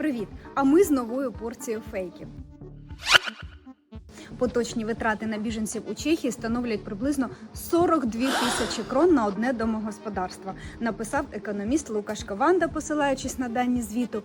Привіт! А ми з новою порцією фейків. Поточні витрати на біженців у Чехії становлять приблизно 42 тисячі крон на одне домогосподарство, написав економіст Лукаш Кованда, посилаючись на дані звіту.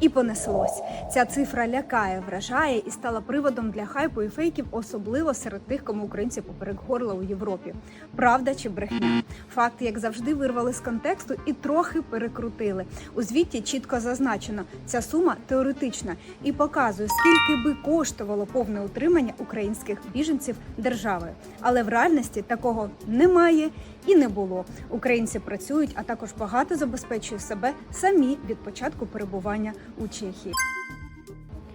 І понеслось. Ця цифра лякає, вражає і стала приводом для хайпу і фейків, особливо серед тих, кому українці поперек горла у Європі. Правда чи брехня? Факти, як завжди, вирвали з контексту і трохи перекрутили. У звіті чітко зазначено, ця сума теоретична і показує, скільки би коштувало повне утримання українських біженців державою. Але в реальності такого немає і не було. Українці працюють, а також багато забезпечують себе самі від початку перебування у Чехії.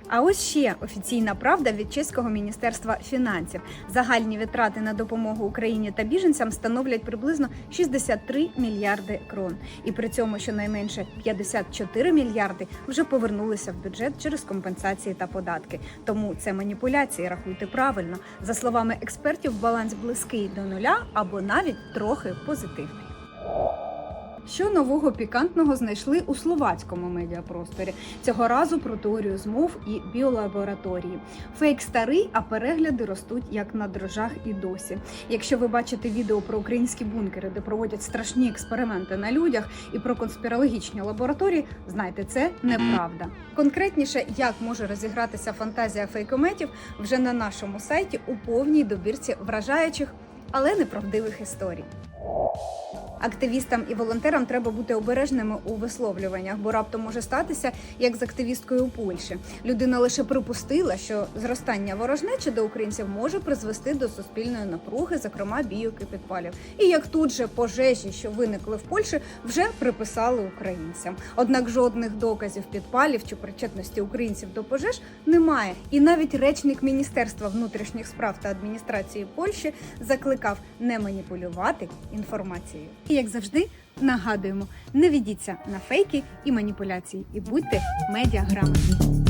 А ось ще офіційна правда від чеського міністерства фінансів. Загальні витрати на допомогу Україні та біженцям становлять приблизно 63 мільярди крон. І при цьому щонайменше 54 мільярди вже повернулися в бюджет через компенсації та податки. Тому це маніпуляції, рахуйте правильно. За словами експертів, баланс близький до нуля або навіть трохи позитивний. Що нового пікантного знайшли у словацькому медіапросторі? Цього разу про теорію змов і біолабораторії. Фейк старий, а перегляди ростуть як на дрожжах і досі. Якщо ви бачите відео про українські бункери, де проводять страшні експерименти на людях, і про конспірологічні лабораторії, знайте, це неправда. Конкретніше, як може розігратися фантазія фейкометів, вже на нашому сайті у повній добірці вражаючих, але неправдивих історій. Активістам і волонтерам треба бути обережними у висловлюваннях, бо раптом може статися як з активісткою у Польщі. Людина лише припустила, що зростання ворожнечі до українців може призвести до суспільної напруги, зокрема бійок і підпалів. І як тут же пожежі, що виникли в Польщі, вже приписали українцям. Однак жодних доказів підпалів чи причетності українців до пожеж немає. І навіть речник Міністерства внутрішніх справ та адміністрації Польщі закликав не маніпулювати інформацією. І як завжди, нагадуємо, не ведіться на фейки і маніпуляції, і будьте медіаграмотні.